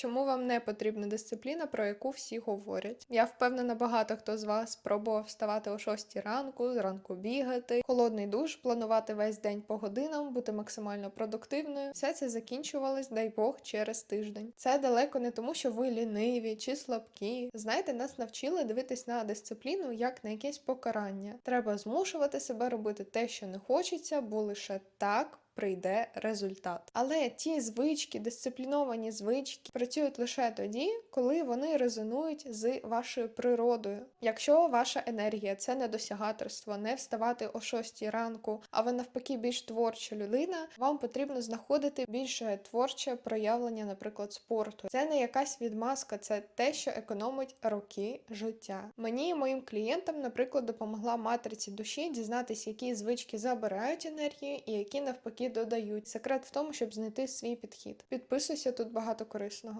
Чому вам не потрібна дисципліна, про яку всі говорять? Я впевнена, багато хто з вас спробував вставати о 6 ранку, зранку бігати, холодний душ, планувати весь день по годинам, бути максимально продуктивною. Все це закінчувалось, дай Бог, через тиждень. Це далеко не тому, що ви ліниві чи слабкі. Знаєте, нас навчили дивитись на дисципліну як на якесь покарання. Треба змушувати себе робити те, що не хочеться, бо лише так. Прийде результат. Але ті звички, дисципліновані звички, працюють лише тоді, коли вони резонують з вашою природою. Якщо ваша енергія це не досягаторство, не вставати о 6 ранку, а ви навпаки більш творча людина, вам потрібно знаходити більше творче проявлення, наприклад, спорту. Це не якась відмазка, це те, що економить роки життя. Мені і моїм клієнтам, наприклад, допомогла матриці душі дізнатися, які звички забирають енергію і які навпаки додають. Секрет в тому, щоб знайти свій підхід. Підписуйся тут багато корисного.